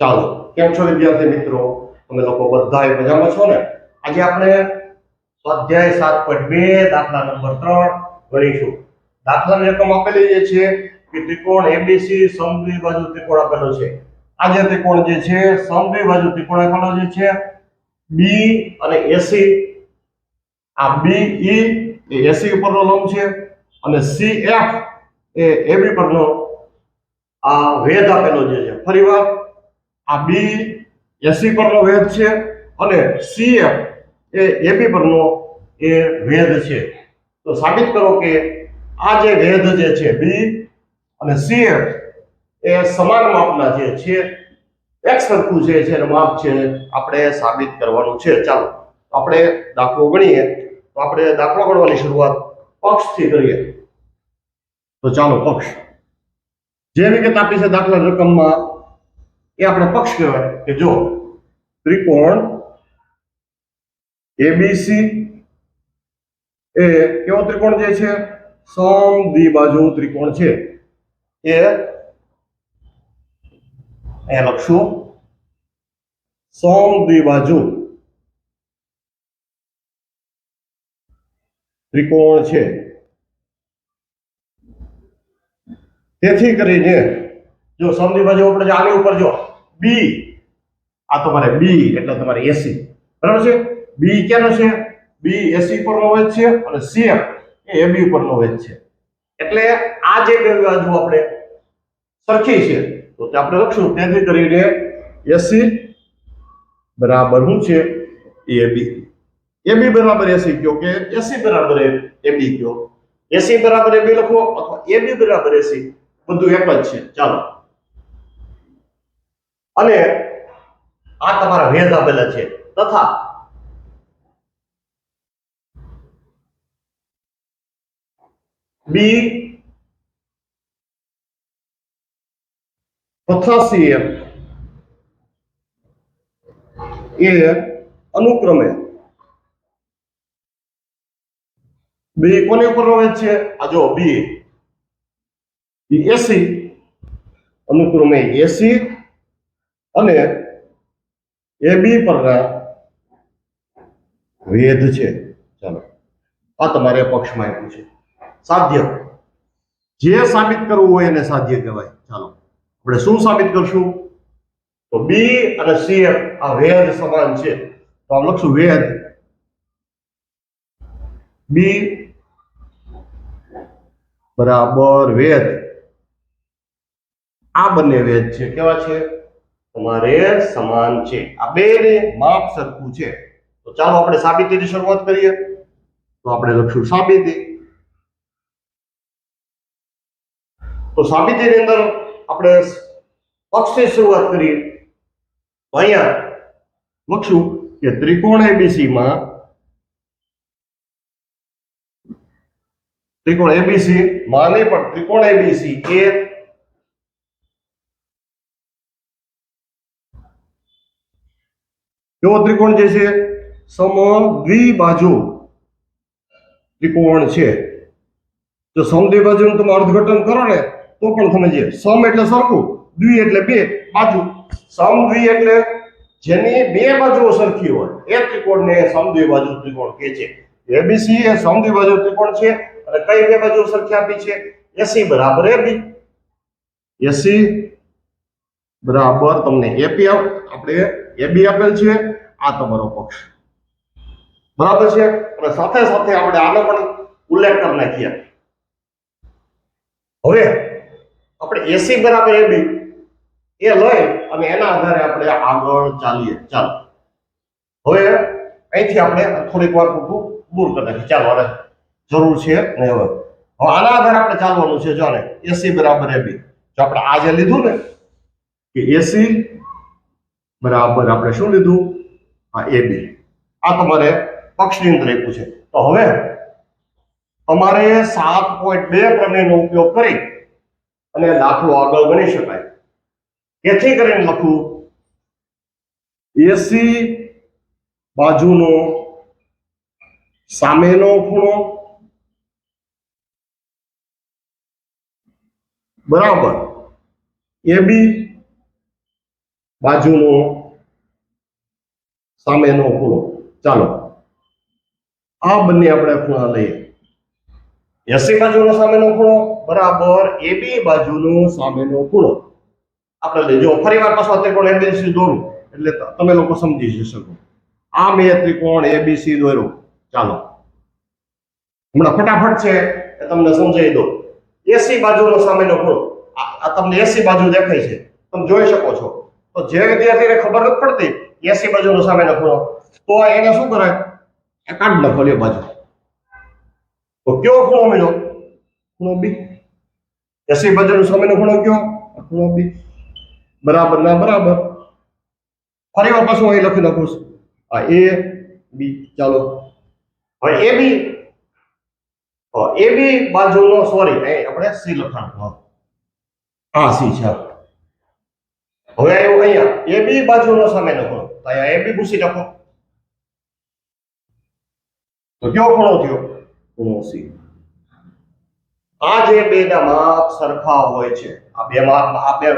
ચાલો, કેમ છો વિદ્યાર્થી મિત્રો? અમે લોકો બધાય મજામાં છો ને? આજે આપણે સ્વાધ્યાય સાત પોઈન્ટ બે, દાખલા નંબર ત્રણ ગણીશું દાખલાની રકમ આપેલી જે છે કે ત્રિકોણ એબીસી સમદ્વિબાજુ ત્રિકોણ આપેલો છે. આ જે ત્રિકોણ જે છે સમદ્વિબાજુ ત્રિકોણ આપેલો જે છે બી અને એસી આ બી ઈ એ એસી ઉપરનો લંબ છે અને સી એફ એ એબી પરનો આ વેધ આપેલો જે છે. ફરીવાર આ બી એસી પરનો વેદ છે અને સીએફ એ એબી પરનો એ વેદ છે. તો સાબિત કરો કે આ જે વેદ જે છે બી અને સીએફ એ સમાન માપના જે છે. એક સરખું છે છે માપ છે આપણે સાબિત કરવાનું છે. ચાલો આપણે દાખલો ગણીએ. તો આપણે દાખલો ગણવાની શરૂઆત પક્ષથી કરીએ. તો ચાલો, પક્ષ. જે વિગત આપી છે દાખલા રકમમાં એ આપણે પક્ષ કહેવાય કે જો ત્રિકોણ એબીસી એ કેવો ત્રિકોણ જે છે? સમ દ્વિબાજુ ત્રિકોણ છે. એ અહીંયા લખશું. સમ દ્વિબાજુ ત્રિકોણ છે. તેથી કરીને જો સમજી બાજુ આપણે આની ઉપર જો બી આ તમારે બી એટલે તમારે એસી બરાબર છે? બી ક્યાંનો છે? બી એસી પરનો વેધ છે અને સી એ એબી ઉપરનો વેધ છે. એટલે આ જે બાજુ આપણે સરખી છે, તે આપણે લખશું. તેથી કરીને એસી બરાબર શું છે? એબી એબી બરાબર એસી કયો કે એસી બરાબર એબી કયો? એસી બરાબર એબી લખો અથવા એબી બરાબર એસી બધું એક જ છે. ચાલો. અને આ તમારા વેધ આપેલા છે. તથા બી સીએફ એ અનુક્રમે. બી કોને ઉપર રહે છે? આ જો બી એસી અનુક્રમે એસી અને એ બી પરના વેદ છે. ચાલો. આ તમારે પક્ષમાં આપ્યું છે. સાધ્ય. જે સાબિત કરવું હોય એને સાધ્ય કહેવાય. ચાલો. આપણે શું સાબિત કરશું? તો બી અને સી આ વેદ સમાન છે. તો આમ લખશું વેદ. બી બરાબર વેદ. આ બંને વેદ છે. કેવા છે? તમારે સમાન છે. આ બે ને માપ સરખું છે. તો ચાલો આપણે સાબિતીની શરૂઆત કરીએ. તો આપણે લખશું સાબિતી. તો સાબિતીની અંદર આપણે પક્ષની શરૂઆત કરીએ. અહીંયા લખશું કે ત્રિકોણ એબીસી માં ત્રિકોણ એબીસી માં નહીં પણ ત્રિકોણ એબીસી એ કેવો ત્રિકોણ જે છે? સમ દ્વિબાજુ ત્રિકોણ છે. જો સમ દ્વિબાજુનું તમે અર્થઘટન કરો ને, તો પણ તમે જે સમ એટલે સરખું, દ્વિ એટલે બે બાજુ. સમ દ્વિ એટલે જેની બે બાજુઓ સરખી હોય, એ ત્રિકોણને સમ દ્વિબાજુ ત્રિકોણ કહે છે. એબીસી એ સમ દ્વિબાજુ ત્રિકોણ છે, અને કઈ બે બાજુ સરખી આપી છે? એસી બરાબર એબી એસી બરાબર, તમને એપી આપણે એબી આપેલ છે, આ તમારો પક્ષ. બરાબર છે? અને સાથે સાથે આપણે આનો પણ ઉલ્લેખ કરી નાખીએ. હવે આપણે એસી બરાબર એ બી, એ લઈ અને એના આધારે આપણે આગળ ચાલીએ. ચાલો. હવે અહીંથી આપણે થોડીક વાર પૂરતું દૂર કરી નાખીએ. ચાલો અને જરૂર છે ને હવે. હવે આના આધારે આપણે ચાલવાનું છે, જો ને એસી બરાબર એ બી. જો આપણે આ જે લીધું ને, કે એસી બરાબર, આપણે શું લીધું? આ એ બી આ તમારે પક્ષની અંદર આપ્યું છે. તો હવે તમારે સાત પોઈન્ટ બે પ્રમેયનો ઉપયોગ કરી અને દાખલો આગળ ગણી શકાય. તેથી કરીને લખું એસી બાજુનો સામેનો ખૂણો. બરાબર. એ બી બાજુનો સામેનો ખૂણો. ચાલો. આ બંને આપણે ખૂણા લઈએ. એસી બાજુનો સામેનો ખૂણો, બરાબર એબી બાજુનો સામેનો ખૂણો. આપણે લેજો ફરી વાર પાછો ત્રિકોણ એબીસી દોરું. એટલે તમે લોકો સમજી શકો. આ મેં ત્રિકોણ એબીસી દોર્યું. ચાલો. હમણાં ફટાફટ છે, એ તમને સમજાવી દો. એસી બાજુનો સામેનો ખૂણો. આ તમને એસી બાજુ દેખાય છે. તમે જોઈ શકો છો. તો જે વિદ્યાર્થીને ખબર નથી પડતી, એસી બાજુનો સામેનો ખૂણો, તો એને શું કરે? એ કાઢ નાખો લ્યો બાજુ. તો કયો ખૂણો મળ્યો ખૂણો બી. એસી બાજુનો સામેનો ખૂણો કયો? ખૂણો બી. બરાબર ના બરાબર? ફરી વાર પાછું અહીં લખી નાખું છું. આ એ, બી, ચાલો. હવે એ બી એ બી બાજુનો સોરી આપણે સી લખાણ હા. સી છે. હવે આવ્યું અહીંયા, એ બી બાજુનો સામે ખૂણો તો અહીંયા એ બી ભૂસી નાખો. તો કયો ખૂણો થયો? ખૂણો સી. આ જે બે ના માપ સરખા હોય છે, આ બે માપ, આ બે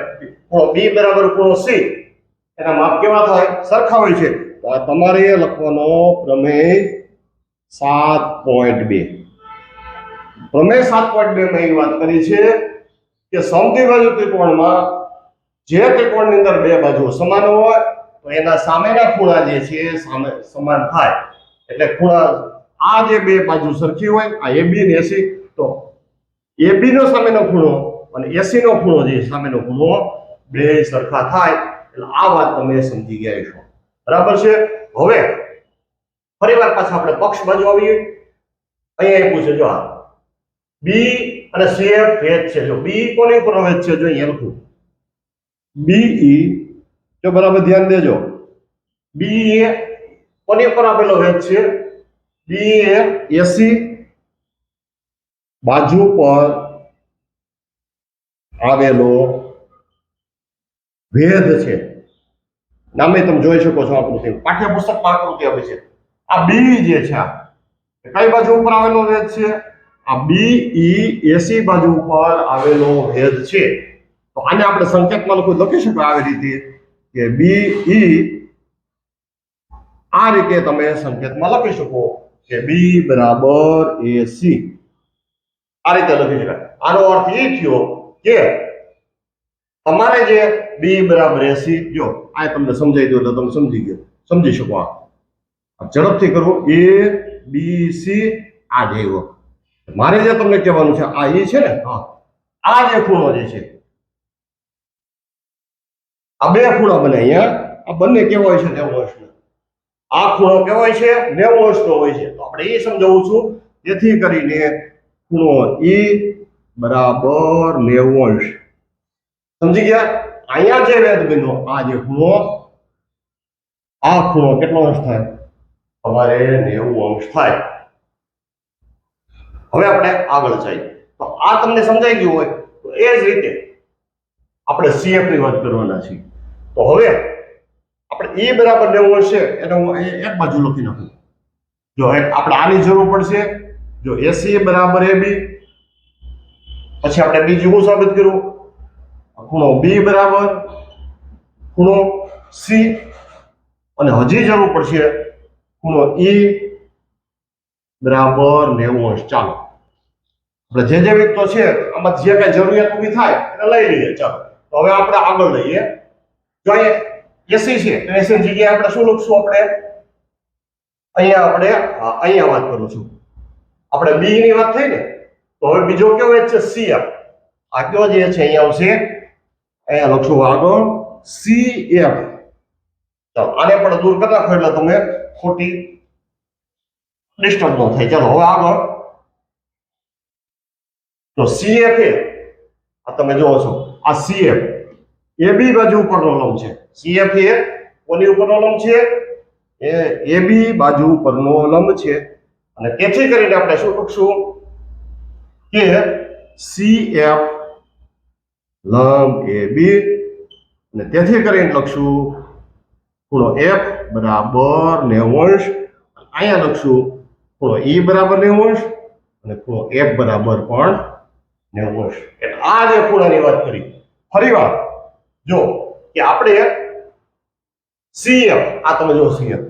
ખૂણો બી બરાબર ખૂણો સી. એના માપ કેવા થાય? સરખા હોય છે. તો આ તમારે લખવાનો પ્રમેય સાત પોઈન્ટ બે. પ્રમેય સાત પોઈન્ટ બે માં એવી વાત કરી છે કે સમદ્વિબાજુ ત્રિકોણમાં જે ત્રિકોણની અંદર બે બાજુઓ સમાન હોય, તો એના સામેના ખૂણા જે છે સામે સમાન થાય. એટલે ખૂણા આ જે બે બાજુ સરખી હોય, આ એબી ને એસી તો એબી નો સામેનો ખૂણો અને એસી નો ખૂણો જે સામેનો ખૂણો બે સરખા થાય. એટલે આ વાત તમે સમજી ગયા છો બરાબર છે? હવે ફરીવાર પાછા આપણે પક્ષ બાજુ આવીએ. અહીંયા એ પૂછે જો આ બી અને સીએફ ભેદ છે. જો બી કોની ઉપર ભેદ છે? જો અહીંયા લખું. બીઈ જો બરાબર ધ્યાન દેજો બી એ કોની ઉપર આપેલો ભેદ છે બી એ એસી બાજુ પર આવેલો ભેદ છે નામે તમે જોઈ શકો છો આકૃતિ પાઠ્યપુસ્તકમાં આકૃતિ આપી છે આ બી જે છે આ એ કઈ બાજુ ઉપર આવેલો ભેદ છે આ બી ઈ એસી બાજુ ઉપર આવેલો ભેદ છે તો આને આપણે સંકેતમાં લખું, લખી શકો આવી રીતે કે બી ઈ આ રીતે તમે સંકેતમાં લખી શકો કે બી બરાબર એ સી આ રીતે લખી શકાય. આનો અર્થ એ થયો કે તમારે જે બી બરાબર એ સી જો, આ તમને સમજાઈ દો એટલે તમે સમજી ગયો. સમજી શકો આ. ઝડપથી કરવું એ બી સી આ જેવો મારે જે તમને કહેવાનું છે, આ ઈ છે ને? હા. આ જે ખૂણો જે છે આ બે ખૂણા બને અહીંયા. આ બંને કેવા હોય છે નેવું વર્ષનો. આ ખૂણો કેવાય છે નેવું વર્ષનો હોય છે. તો આપણે એ સમજાવું છું. જેથી કરીને ખૂણો ઈ બરાબર નેવું અંશ. સમજી ગયા? અહીંયા જે વેદ બિંદુ આ જે ખૂણો, આ ખૂણો કેટલો અંશ થાય? તમારે નેવું અંશ થાય. હવે આપણે આગળ જઈએ. તો આ તમને સમજાઈ ગયું હોય, તો એ જ રીતે આપણે સીએફની વાત કરવાના છીએ. તો હવે આપણે એ બરાબર લેવો છે, એને હું એક બાજુ લખી નાખું. જો આપણે આની જરૂર પડશે, જો એસી બરાબર એ બી પછી આપણે બીજું શું સાબિત કર્યું ખૂણો બી બરાબર, ખૂણો સી અને હજી જરૂર પડશે ખૂણો ઈ બરાબર નેવું અંશ. ચાલો. આપણે જે જે વિકતો છે, આમાં જે કઈ જરૂરિયાત ઊભી થાય, એને લઈ લઈએ. ચાલો. તો હવે આપણે આગળ લઈએ. જો અહીંયા એસી છે, તો એસી જગ્યાએ આપણે શું લખશું આપણે? અહીંયા આપણે અહીંયા વાત કરું છું. આપણે બી ની વાત થઈ ને, તો હવે બીજો કેવો છે? સીએફ આ. કયો જે છે, અહીંયા આવશે? અહીંયા લખશું આગળ. સી એફ ચાલો, આને પણ દૂર કરી નાખો એટલે તમે ખોટી ડિસ્ટર્બ ન થાય. ચાલો, હવે આગળ. તો સીએફ એ આ તમે જોવો છો. આ સીએફ એ બી બાજુ ઉપરનો લંબ છે. સીએફ એ કોની ઉપરનો લંબ છે? એ એ બી બાજુ ઉપરનો લંબ છે. અને તેથી કરીને આપણે શું લખશું? કે સીએફ લંબ એ બી અને તેથી કરીને લખશું ખૂણો એફ બરાબર નેવું અંશ અહીંયા લખશું ખૂણો ઈ બરાબર નેવું અંશ અને ખૂણો એફ બરાબર પણ નેવું અંશ એટલે આ જે ખૂણાની વાત કરી ફરીવાર જો, કે આપણે સીએફ આ તમે જો સીએફ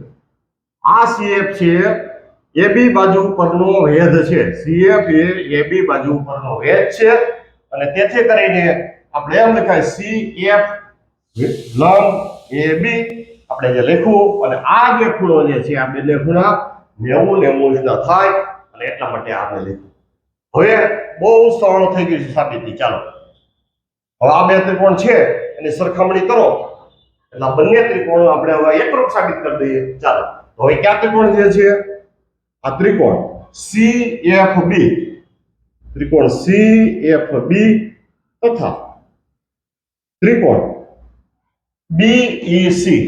આ સીએફ છે એબી બાજુ પરનો વેધ છે. સીએફ એ એબી બાજુ પરનો વેધ છે. અને તેથી કરીને આપણે એમ લખાય સીએફ લંબ એબી આપણે જે લખવું અને આ જે ખૂણો જે છે, આ બંને ખૂણા નેવું નેવું ના થાય, અને એટલા માટે આપણે લખ્યું. હવે બહુ સરળ થઈ ગયું છે સાબિતી. ચાલો. હવે આ બે ત્રિકોણ છે. એની સરખામણી કરો. એટલે આ બંને ત્રિકોણ આપણે હવે એકરૂપ સાબિત કરી દઈએ. ચાલો. હવે કયા ત્રિકોણ જે છે? આ ત્રિકોણ સી એફ બી ત્રિકોણ સી એફ બી તથા ત્રિકોણ બીઈસી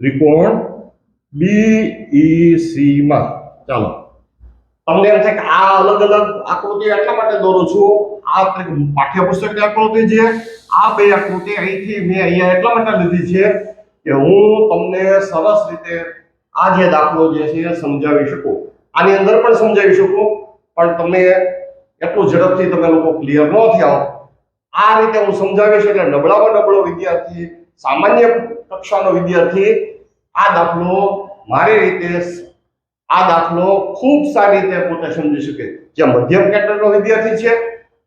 ત્રિકોણ બીઈસી માં. ચાલો. તમને એમ થાય કે આ અલગ અલગ આકૃતિ એટલા માટે દોરું છું? આ પાઠ્યપુસ્તક પાઠ્યપુસ્તકની આકૃતિ છે. આ બે આકૃતિ અહીંથી મેં અહીંયા એટલા માટે લીધી છે કે હું તમને સરસ રીતે આ જે દાખલો જે છે એ સમજાવી શકું. આની અંદર પણ સમજાવી શકું, પણ તમે એટલું ઝડપથી તમે લોકો ક્લિયર ન થયા આ રીતે હું સમજાવીશ એટલે નબળામાં નબળો વિદ્યાર્થી, સામાન્ય કક્ષાનો વિદ્યાર્થી, આ દાખલો મારી રીતે આ દાખલો ખૂબ સારી રીતે પોતે સમજી શકે. જે મધ્યમ કેટેગરીનો વિદ્યાર્થી છે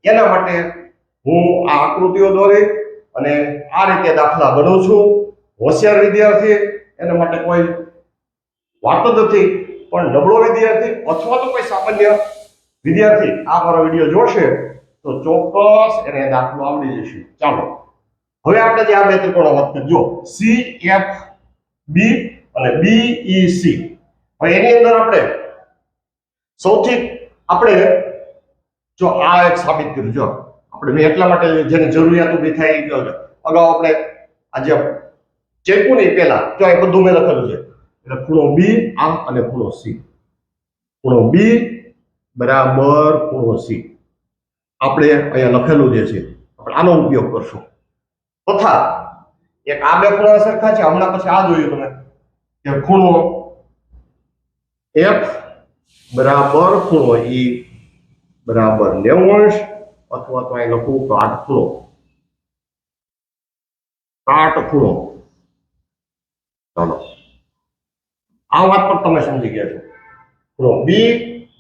એના માટે હું આ આકૃતિઓ દોરી અને આ રીતે દાખલા ગણું છું. હોશિયાર વિદ્યાર્થી, એના માટે કોઈ વાત નથી. પણ નબળો વિદ્યાર્થી અથવા તો કોઈ સામાન્ય વિદ્યાર્થી આ મારો વીડિયો જોશે તો ચોક્કસ એને દાખલો આવડી જશે. ચાલો. હવે આપણે જે આ બે ત્રિકોણો વાત કરજો સી એફ બી અને બી ઈ સી હવે એની અંદર આપણે સૌથી આપણે જો આ એક સાબિત કર્યું, જો. આપણે મેં એટલા માટે જેની જરૂરિયાત ઊભી થાય એ કહ્યું અગાઉ આપણે આજે ચેકું નહીં પહેલા જો એ બધું મેં લખેલું છે. એટલે ખૂણો બી આમ અને ખૂણો સી. ખૂણો બી બરાબર ખૂણો સી. આપણે અહીંયા લખેલું જે છે, આપણે આનો ઉપયોગ કરશું. તથા એક આ બે ખૂણા સરખા છે, હમણાં પછી આ જોયું તમે. કે ખૂણો એફ બરાબર ખૂણો ઈ બરાબર લેવંશ અથવા તો અહીં લખું કાટખૂણો કાટખૂણો કાટ ખૂણો. ચાલો. આ વાત પણ તમે સમજી ગયા છો. ખૂણો બી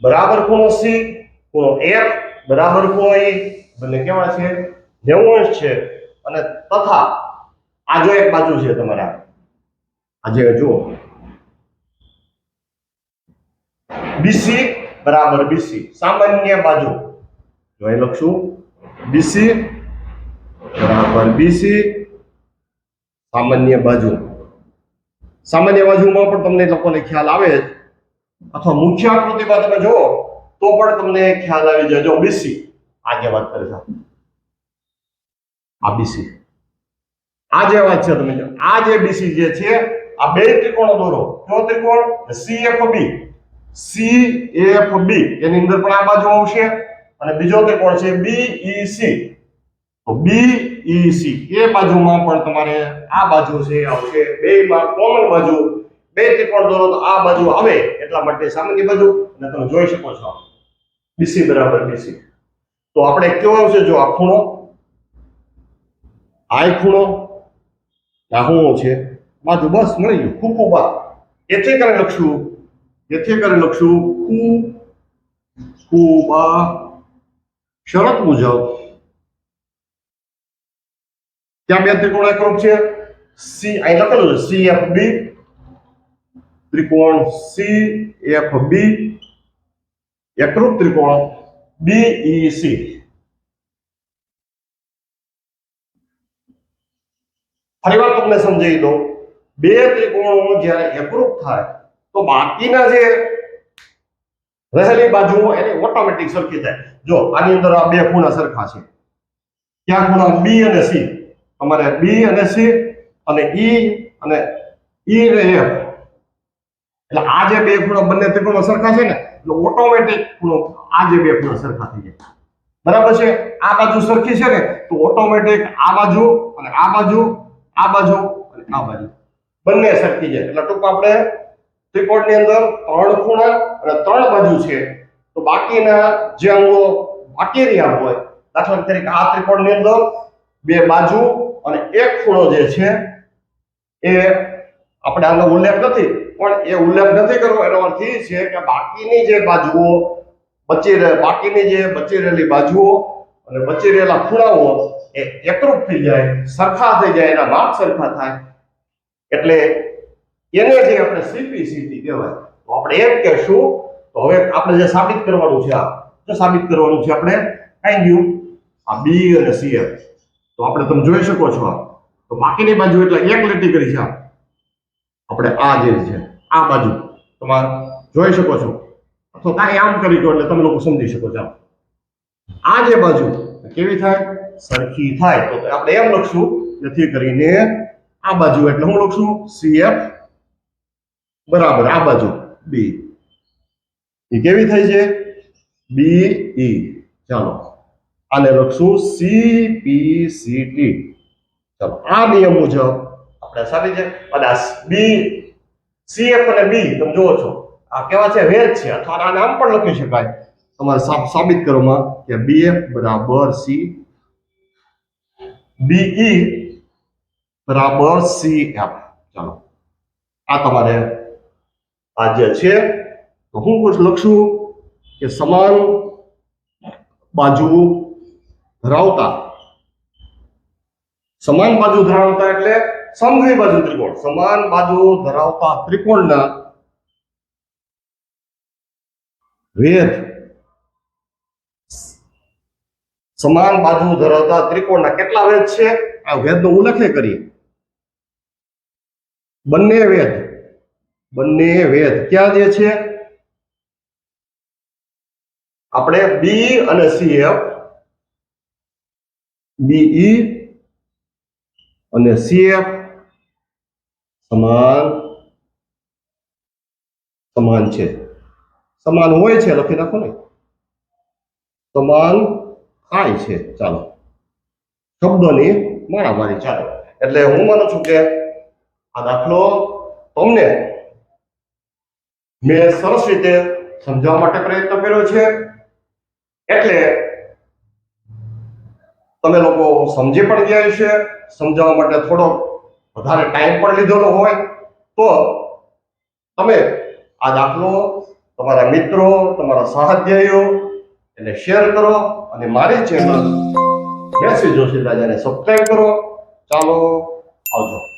બરાબર ખૂણો સી ખૂણો એફ બરાબર ખૂણો ઈ બંને કેવા છે? લેવંશ છે. અને તથા આ જો એક બાજુ છે તમારા. આજે જુઓ. બીસી બરાબર બીસી સામાન્ય બાજુ. જો અહીં લખશું બીસી બરાબર બીસી સામાન્ય બાજુ. સામાન્ય બાજુમાં પણ તમને લોકોને ખ્યાલ આવે જ. અથવા મુખ્ય આકૃતિમાં તમે જુઓ, તો પણ તમને ખ્યાલ આવી જાય. જો બીસી આ જે વાત કરે છે. આ બીસી આ જે વાત છે તમે આ જે બીસી જે છે, આ બે ત્રિકોણો દોરો. કયો ત્રિકોણ સીએફબી સીએફબી એની અંદર પણ આ બાજુ આવશે. અને બીજો ત્રિકોણ છે? બીઈસી તો બીઈસી એ બાજુમાં પણ તમારે આ બાજુ છે આવશે બેયમાં કોમન બાજુ, બે ત્રિકોણ દોરો તો આ બાજુ આવે એટલા માટે સામેની બાજુ. અને તમે જોઈ શકો છો. બીસી બરાબર બીસી તો આપણે કેવો આવશે? જો આ ખૂણો આ ખૂણો આ ખૂણો છે. બાજુ બસ મળી ગયું. ખૂબ ખૂબ એથી કરીને લખશું. એથી કરીને લખશું ખૂ ખૂબા શરત મુજબ. ત્યાં બે ત્રિકોણ એકરૂપ છે? સી અહીં લખેલું છે, સી, એફ, બી. ત્રિકોણ સી, એફ, બી. એકરૂપ ત્રિકોણ બી સી. ફરીવાર તમને સમજાવી દઉં. બે ત્રિકોણો જ્યારે એકરૂપ થાય તો બાકીના જે રહેલી બાજુઓ એની ઓટોમેટિક સરખી થાય. જો, આની અંદર આ બે ખૂણા સરખા છે. ક્યાં ખૂણા? બી અને સી તમારે બી અને સી અને ઈ અને ઈ ને એફ એટલે આ જે બે ખૂણા બંને ત્રિકોણ સરખા છે ને, એટલે ઓટોમેટિક ખૂણો આ જે બે ખૂણા સરખા થઈ જાય. બરાબર છે? આ બાજુ સરખી છે ને, તો ઓટોમેટિક આ બાજુ અને આ બાજુ આ બાજુ અને આ બાજુ. બંને સરખી જાય. એટલે ટૂંકમાં આપણે ત્રિકોણની અંદર ત્રણ ખૂણા અને ત્રણ બાજુ છે. તો બાકીના જે અંગો બાકી રહ્યા હોય, દાખલા તરીકે આ ત્રિકોણની અંદર બે બાજુ અને એક ખૂણો જે છે, એ આપણે આનો ઉલ્લેખ નથી, પણ એ ઉલ્લેખ નથી કરવો એનો અર્થ એ છે કે બાકીની જે બાજુઓ બચી રહે બાકીની જે બચી રહેલી બાજુઓ અને બચી રહેલા ખૂણાઓ, એ એકરૂપ થઈ જાય, સરખા થઈ જાય, એના માપ સરખા થાય. એટલે એને જે આપણે સીપી સીટી કહેવાય. તો આપણે એમ કહેશું, તો હવે આપણે જે સાબિત કરવાનું છે આ તો સાબિત કરવાનું છે આપણે? કઈ ગયું આ બી અને સીએફ તો આપણે તમે જોઈ શકો છો આ. તો બાકીની બાજુ એટલે એક લીટી કરી છે આપણે આ જે છે, આ બાજુ. તમારે જોઈ શકો છો. અથવા કાંઈ આમ કરી દો એટલે તમે લોકો સમજી શકો છો આ. જે બાજુ કેવી થાય? સરખી થાય. તો આપણે એમ લખશું, જેથી કરીને આ બાજુ એટલે હું લખશું સીએફ બરાબર આ બાજુ. બી. એ કેવી થઈ છે? બી ઈ. ચાલો. આને લખશું સી પી સી ટી ચાલો આ નિયમ મુજબ આપણે સારી છે. અને આ બી સી એફ અને બી તમે જુઓ છો. આ કેવા છે? વેદ છે. અથવા આને આમ પણ લખી શકાય. તમારે સાબિત કરવામાં કે બી એફ બરાબર સી બી ઈ બરાબર સી એફ ચાલો. આ તમારે આ જે છે હું લખશું કે સમાન બાજુ ધરાવતા. સમાન બાજુ ધરાવતા એટલે સમઘી બાજુ ત્રિકોણ. સમાન બાજુ ધરાવતા ત્રિકોણના વેધ. સમાન બાજુ ધરાવતા ત્રિકોણના કેટલા વેધ છે? આ વેદનો ઉલ્લેખ કરીએ. બંને વેધ. બંને વેધ ક્યાં જે છે? આપણે બી અને સી એફ બીઈ અને સીએફ સમાન. સમાન છે. સમાન હોય છે, લખી નાખો ને. સમાન થાય છે. ચાલો. શબ્દોની મારામારી ચાલો. એટલે હું માનું છું કે આ દાખલો તમને મેં સરસ રીતે સમજાવવા માટે પ્રયત્ન કર્યો છે. એટલે તમે લોકો સમજી પણ ગયા છે સમજાવવા માટે થોડો વધારે ટાઈમ પણ લીધેલો હોય. તો તમે આ દાખલો તમારા મિત્રો, તમારા સહાધ્યાયીઓ એને શેર કરો અને મારી ચેનલ યશવી જોશી રાજાને સબસ્ક્રાઈબ કરો. ચાલો, આવજો.